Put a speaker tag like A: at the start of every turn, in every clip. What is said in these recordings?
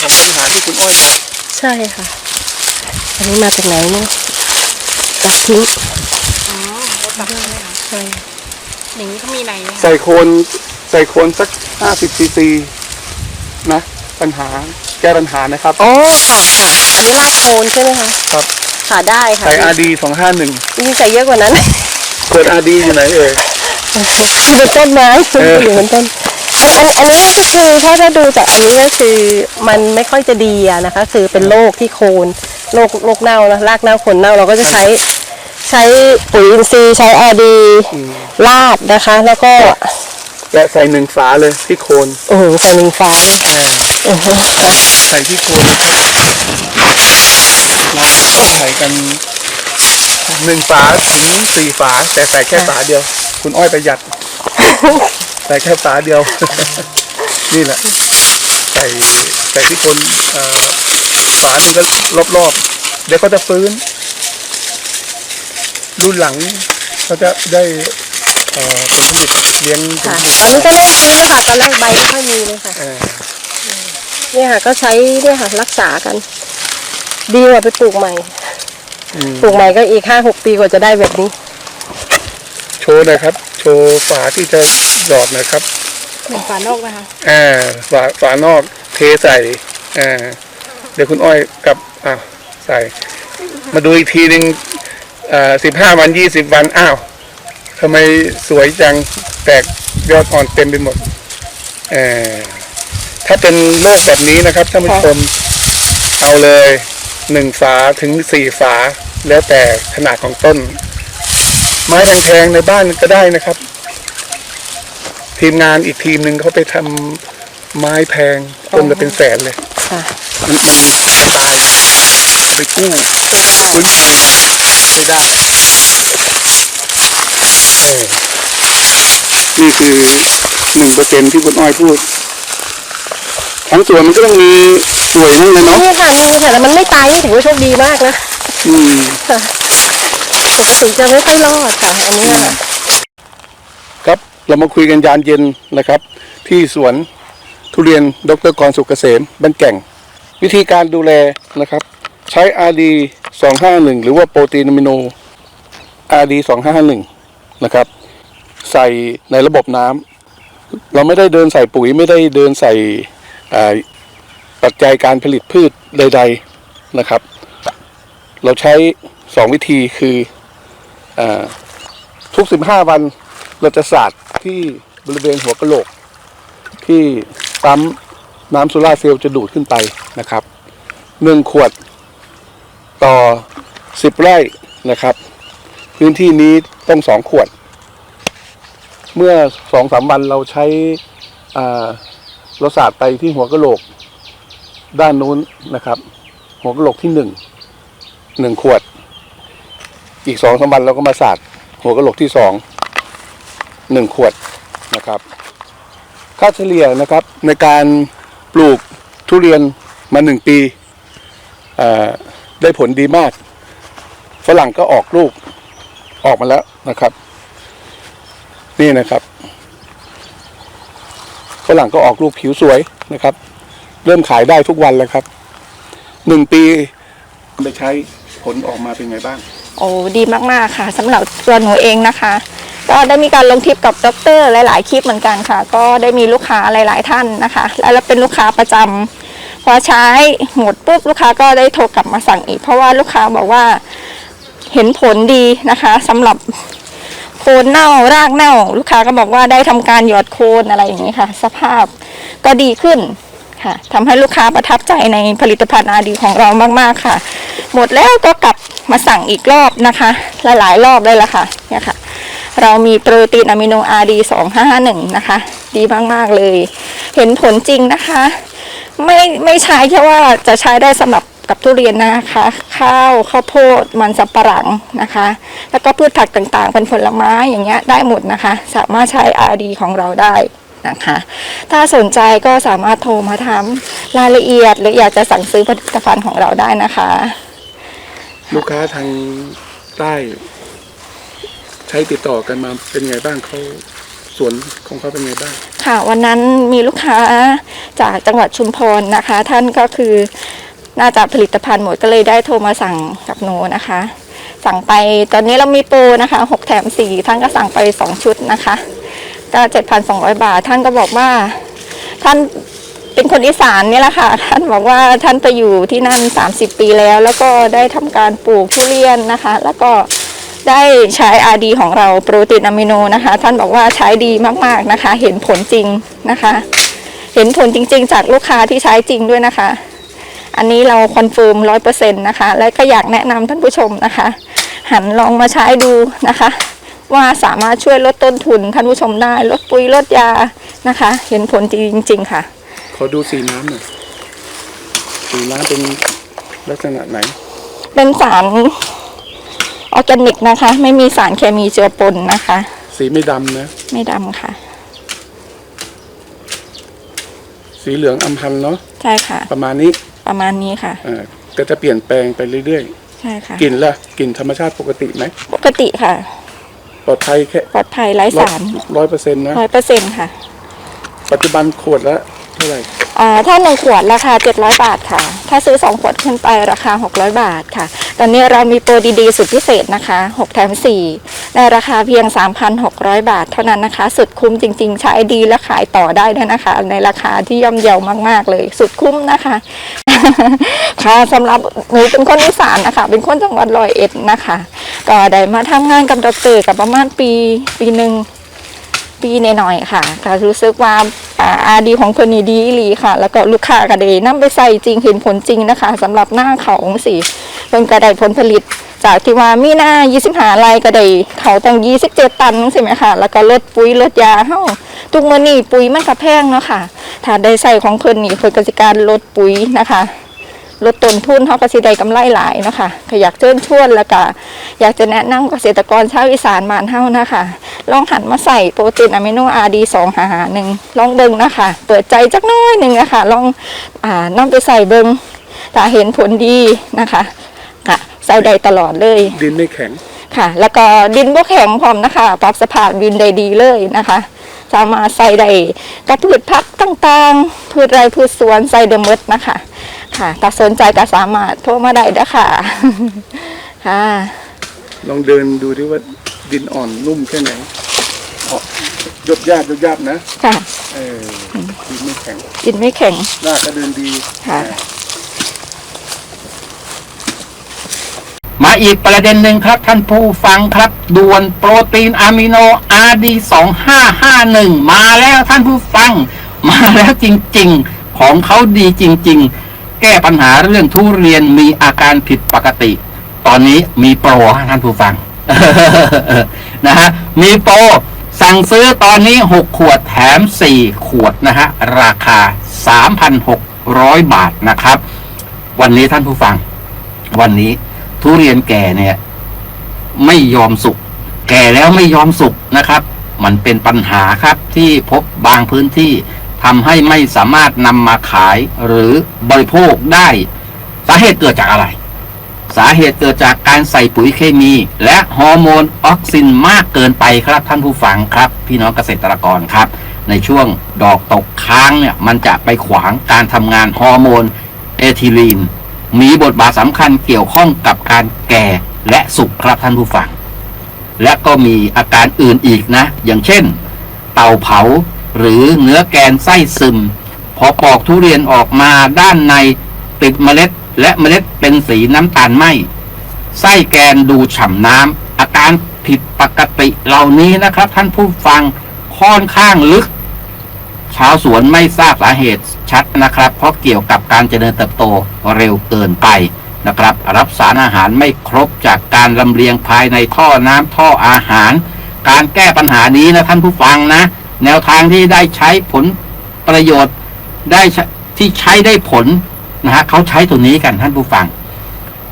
A: ของปัญหาที่คุณอ้อยบอก
B: ใช่ค่ะ อันนี้มาจากไหนเนี่ยตัดทิ้ง
C: อ๋อรถตัดใช่ไหมคะ
B: ใช่
C: อย่างนี้เขามีในไหมคะ
A: ใส่โคนใส่โคนสัก50ซีซีนะ ปัญหาแก้ปัญหานะครับ
B: อ๋อค่ะค่ะอันนี้รากโคนใช่ไหมคะ
A: ครับ
B: ค่ะได้ค่ะ
A: ใส่ RD สองห้าหนึ่ง
B: จริงๆใส่เยอะกว่านั้น
A: เปิด RD อยู่ไหนเอ่ย
B: อยู่บนต้นไม้
A: เออ
B: อยู่บนต้น อันอันอันนี้ก็คือถ้าถ้าดูจากอันนี้ก็คือมันไม่ค่อยจะดีอะนะคะ คือเป็นโรคที่โคนโรคโรคเน่านะรากเน่าโคนเน่าเราก็จะใช้ใช้ปุ๋ยอินทรีย์ใช้อาดีลาดนะคะ แล้วก็
A: และใส่หนึ่งฝาเลยที่โคน
B: โอ้โหใส่หนึ่งฟ้าเลย
A: เออ
B: โอ้โหค่ะ
A: ใส่ที่โคนนะครับเราใส่กันหนึ่งฝาถึงสี่ฝา แต่ใส่แค่ฝาเดียว คุณอ้อยประหยัด ใส่แค่ฝาเดียว นี่แหละใส่ใส่ที่โคนเอ่อฝาหนึ่งก็รอบๆ เดี๋ยวก็จะฟื้น รุ่นหลังก็จะได้เอ่อผลผลิตเลี้ยงผล
B: ค่ะ
A: ผลิต
B: ตอนนี้ก็เริ่มฟื้นแล้วค่ะ ตอนแรกใบไม่ค่อยมีเลยค่ะ
A: เอ่อ
B: เนี่ยค่ะก็ใช้เนี่ยค่ะรักษากัน ดีกว่าไปปลูกใหม่
A: อืม
B: ปลูกใหม่ก็อีกห้าหกปีกว่าจะได้แบบนี้
A: โชว์หนะครับ โชว์ฝาที่จะ หยอดหนะครับ
C: เหมือนฝานอกนะคะ
A: อ่าฝาฝานอกเทใส่อ่าเดี๋ยวคุณอ้อยกับอ่าใส่ มาดูอีกทีหนึ่งอ่าสิบห้าวันยี่สิบวันอ้าวทำไมสวยจังแตกยอดอ่อนเต็มไปหมดเออถ้าเป็นโรคแบบนี้นะครับท่านผู้ชมเอาเลยหนึ่งฝาถึงสี่ฝา แล้วแต่ขนาดของต้น ไม้แพงๆในบ้านก็ได้นะครับ ทีมงานอีกทีมหนึ่งเขาไปทำไม้แพงต้นละเป็นแสนเลย
B: ค่ะ
A: มันมันตายเอาไปกู้ฟื้นฟูไม่ได้เออนี่คือหนึ่งเปอร์เซ็นที่คุณอ้อยพูด ทั้งสวนมันก็ต้องมีสวยนั่นเลยเนาะ
B: นี่ค่ะมีค่ะแล้วมันไม่ตายนี่ถือว่าโชคดีมากนะ
A: อืม
B: ค่ะปกติจะไม่ค่อยรอดค่ะ อันเนี้ย
A: ครับ เรามาคุยกันยานเย็นนะครับ ที่สวนทุเรียนดรกรสุกเกษมบ้านแก่ง วิธีการดูแลนะครับ ใช้ RD 251 หรือว่าโปรตีนอะมิโน RD 251 นะครับ ใส่ในระบบน้ำเราไม่ได้เดินใส่ปุ๋ยไม่ได้เดินใส่ปัจจัยการผลิตพืชใด ๆนะครับ เราใช้สองวิธีคืออทุก 15 วัน เราจะสาดที่บริเวณหัวกะโหลก ที่ปั๊มน้ำโซลาเซลล์จะดูดขึ้นไปนะครับหนึ่งขวดต่อสิบไร่นะครับ พื้นที่นี้ต้องสองขวด เมื่อสองสามวันเราใช้อ่าเราสาดไปที่หัวกะโหลก ด้านนู้นนะครับ หัวกะโหลกที่หนึ่งหนึ่งขวด อีกสองสามวันเราก็มาสาดหัวกะโหลกที่สอง หนึ่งขวดนะครับค่าเฉลี่ยนะครับในการปลูกทุเรียนมาหนึ่งปีได้ผลดีมาก ฝรั่งก็ออกลูกออกมาแล้วนะครับ นี่นะครับฝรั่งก็ออกลูกผิวสวยนะครับ เริ่มขายได้ทุกวันแล้วครับหนึ่งปีไปใช้ผลออกมาเป็นไงบ้าง
C: โอ้ดีมากๆค่ะสำหรับตัวหนูเองนะคะ ก็ได้มีการลงคลิปกับด็อกเตอร์หลาย ๆ คลิปเหมือนกันค่ะ ก็ได้มีลูกค้าหลาย ๆ ท่านนะคะ แล้วเป็นลูกค้าประจำพอใช้หมดปุ๊บลูกค้าก็ได้โทรกลับมาสั่งอีก เพราะว่าลูกค้าบอกว่าเห็นผลดีนะคะสำหรับโคนเน่ารากเน่า ลูกค้าก็บอกว่าได้ทำการหยอดโคนอะไรอย่างนี้ค่ะ สภาพก็ดีขึ้นค่ะทำให้ลูกค้าประทับใจในผลิตภัณฑ์อาดีของเรามากๆค่ะ หมดแล้วก็กลับมาสั่งอีกรอบนะคะ หลายๆรอบเลยละค่ะเนี่ยค่ะ เรามีโปรตีนอะมิโนอาดีสองห้าหนึ่งนะคะ ดีมาก ๆ เลย เห็นผลจริงนะคะ ไม่ไม่ใช้แค่ว่าจะใช้ได้สำหรับกับทุเรียนนะคะ ข้าวข้าวโพดมันสำปะหลังนะคะ แล้วก็พืชผักต่างๆเป็นผลไม้อย่างเงี้ยได้หมดนะคะ สามารถใช้อาดีของเราได้นะคะ ถ้าสนใจก็สามารถโทรมาถามรายละเอียด หรืออยากจะสั่งซื้อผลิตภัณฑ์ของเราได้นะคะ
A: ลูกค้าทางใต้ ใช้ติดต่อกันมาเป็นไงบ้างเขาสวนของเขาเป็นไงบ้าง
C: ค่ะ วันนั้นมีลูกค้าจากจังหวัดชุมพรนะคะ ท่านก็คือน่าจะผลิตภัณฑ์หมดก็เลยได้โทรมาสั่งกับหนูนะคะ สั่งไปตอนนี้เรามีโปรนะคะ6แถม4ท่านก็สั่งไป 2 ชุดนะคะก็7,200 บาท ท่านก็บอกว่า ท่านเป็นคนอีสานนี่แหละค่ะ ท่านบอกว่าท่านไปอยู่ที่นั่น 30 ปีแล้ว แล้วก็ได้ทำการปลูกทุเรียนนะคะ แล้วก็ ได้ใช้อาดีของเราโปรตีนอะมิโนนะคะ ท่านบอกว่าใช้ดีมากๆนะคะ เห็นผลจริงนะคะ เห็นผลจริง ๆ จากลูกค้าที่ใช้จริงด้วยนะคะ อันนี้เราคอนเฟิร์มร้อยเปอร์เซ็นต์นะคะ และก็อยากแนะนำท่านผู้ชมนะคะ หันลองมาใช้ดูนะคะ ว่าสามารถช่วยลดต้นทุนท่านผู้ชมได้ลดปุ๋ยลดยานะคะ เห็นผลจริง ๆ ค่ะ
A: ขอดูสีน้ำหน่อยสีน้ำเป็นลักษณะไหน
C: เป็นสาร ออร์แกนิกนะคะ ไม่มีสารเคมีเจือปนนะคะ
A: สีไม่ดำนะ
C: ไม่ดำค่ะ
A: สีเหลืองอำพันธ์เนาะ
C: ใช่ค่ะ
A: ประมาณนี้
C: ประมาณนี้ค่ะ
A: อ่าก็จะเปลี่ยนแปลงไปเรื่อย
C: ใช่ค่ะ
A: ๆกลิ่นละกลิ่นธรรมชาติปกติไหม
C: ปกติค่ะ
A: ปลอดภัยแค่
C: ปลอดภัยไร้สาร
A: ร้อยเปอร์เซ็นต์นะ
C: ร้อยเปอร์เซ็นต์ค่ะ
A: ปัจจุบันขวดละเท่าไหร่
C: อ่า ถ้าหนึ่งขวดราคา 700 บาทค่ะ ถ้าซื้อ 2 ขวดขึ้นไปราคา 600 บาทค่ะ ตอนนี้เรามีโปรดีๆ สุดพิเศษนะคะ 6 แถม 4 ในราคาเพียง 3,600 บาท เท่านั้นนะคะ สุดคุ้มจริงๆ ใช้ดีและขายต่อได้ด้วยนะคะ ในราคาที่ย่อมเยาวมากๆเลย สุดคุ้มนะคะ ค่ะสำหรับหนูเป็นคนอีสานนะคะ เป็นคนจังหวัดร้อยเอ็ดนะคะ ก็ได้มาทำงานกับดรกับประมาณปีปีหนึ่ง ปีหน่อยๆค่ะก็รู้สึกว่าอาดีของเพิ่นนี่ดีลีค่ะ แล้วก็ลูกค้าก็ได้นำไปใส่จริงเห็นผลจริงนะคะสำหรับหน้าเขาองสิเพิ่นก็ได้ผลผลิต จากที่ว่ามีหน้า25ไร่ก็ได้เขาตั้ง27 ตันใช่ไหมคะแล้วก็ลดปุ๋ยลดยาเฮาทุกมื้อนี้ปุ๋ยมันก็แพงเนาะค่ะถ้าได้ใส่ของเพิ่นนี่เพิ่นก็สิการลดปุ๋ยนะคะ ลดต้นทุนเขาก็สิได้กำไรหลายเนาะค่ะก็อยากเชิญชวนแล้วก็อยากจะแนะนำเกษตรกรชาวอีสานบ้านเฮานะคะลองหันมาใส่โปรตีนอะมิโนอาร์ดีสองหาหาหนึ่งลองเบิ่งนะคะ เปิดใจจักหน้อยหนึ่งนะคะลองอ่านำไปใส่เบิ่งถ้าเห็นผลดีนะคะค่ะใส่ได้ตลอดเลย
A: ดินไม่แข็ง
C: ค่ะ แล้วก็ดินบ่แข็งพร้อมนะคะ ปรับสภาพดินได้ดีเลยนะคะสามารถใส่ได้กับพืชผักต่างๆพืชไร่พืชสวนใส่เดมดนะคะ ค่ะถ้าสนใจก็สามารถโทรมาได้เด้อค่ะ ค่ะ
A: ลองเดินดูที่ว่าดินอ่อนนุ่มแค่ไหนอ๋อยบยาบยบยาบนะ
C: ค่ะ
A: เออดินไม่แข็ง
C: ดินไม่แข็ง
A: รากก็เดินดี
C: ค่ะ
D: มาอีกประเด็นหนึ่งครับ ท่านผู้ฟังครับ ด่วนโปรตีนอะมิโนอาร์ดีสองห้าห้าหนึ่งมาแล้วท่านผู้ฟัง มาแล้วจริง ๆ ของเขาดีจริง ๆ แก้ปัญหาเรื่องทุเรียนมีอาการผิดปกติ ตอนนี้มีโปรฮะท่านผู้ฟังนะฮะมีโปรสั่งซื้อตอนนี้ 6 ขวดแถม 4 ขวดนะฮะราคา 3,600 บาทนะครับ วันนี้ท่านผู้ฟัง วันนี้ทุเรียนแก่เนี่ย ไม่ยอมสุกแก่แล้วไม่ยอมสุกนะครับ มันเป็นปัญหาครับที่พบบางพื้นที่ ทำให้ไม่สามารถนำมาขายหรือบริโภคได้ สาเหตุเกิดจากอะไร สาเหตุเกิดจากการใส่ปุ๋ยเคมี และฮอร์โมนออกซินมากเกินไปครับท่านผู้ฟังครับ พี่น้องเกษตรกรครับ ในช่วงดอกตกค้างเนี่ยมันจะไปขวางการทำงานฮอร์โมนเอทิลีน มีบทบาทสำคัญเกี่ยวข้องกับการแก่และสุกครับท่านผู้ฟัง และก็มีอาการอื่นอีกนะ อย่างเช่น เตาเผา หรือเนื้อแกนไส้ซึม พอปอกทุเรียนออกมาด้านในติดเมล็ด และเมล็ดเป็นสีน้ำตาลไหมไส้แกนดูฉ่ำน้ำอาการผิดปกติเหล่านี้นะครับ ท่านผู้ฟังค่อนข้างลึก ชาวสวนไม่ทราบสาเหตุชัดนะครับ เพราะเกี่ยวกับการเจริญเติบโตเร็วเกินไปนะครับ รับสารอาหารไม่ครบจากการลำเลียงภายในท่อน้ำท่ออาหาร การแก้ปัญหานี้นะท่านผู้ฟังนะ แนวทางที่ได้ใช้ผลประโยชน์ได้ที่ใช้ได้ผลนะฮะเขาใช้ตัวนี้กันท่านผู้ฟัง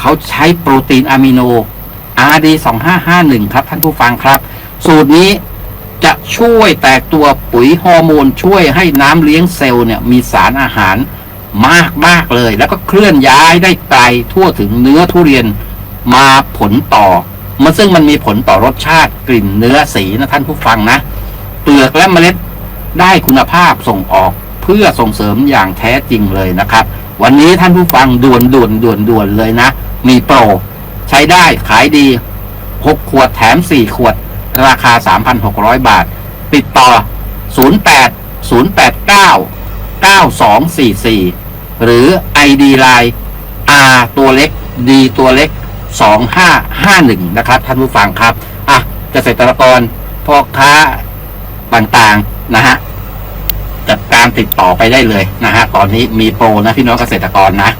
D: เขาใช้โปรตีนอะมิโน RD 2551 ครับท่านผู้ฟังครับ สูตรนี้จะช่วยแตกตัวปุ๋ยฮอร์โมนช่วยให้น้ำเลี้ยงเซลล์เนี่ยมีสารอาหารมากมากเลย แล้วก็เคลื่อนย้ายได้ไกลทั่วถึงเนื้อทุเรียนมาผลต่อ มันซึ่งมันมีผลต่อรสชาติกลิ่นเนื้อสีนะท่านผู้ฟังนะ เปลือกและเมล็ดได้คุณภาพส่งออกเพื่อส่งเสริมอย่างแท้จริงเลยนะครับ วันนี้ท่านผู้ฟังด่วนด่วนด่วนด่วนเลยนะ มีโปร ใช้ได้ขายดี 6 ขวดแถม 4 ขวด ราคา 3,600 บาท ติดต่อ 08 089 9244 หรือ ID Line R ตัวเล็ก D ตัวเล็ก 2551 นะครับ ท่านผู้ฟังครับ อะเกษตรกรพ่อค้า ต่างๆนะฮะจัดการติดต่อไปได้เลยนะฮะตอนนี้มีโปรนะพี่น้องเกษตรกรนะ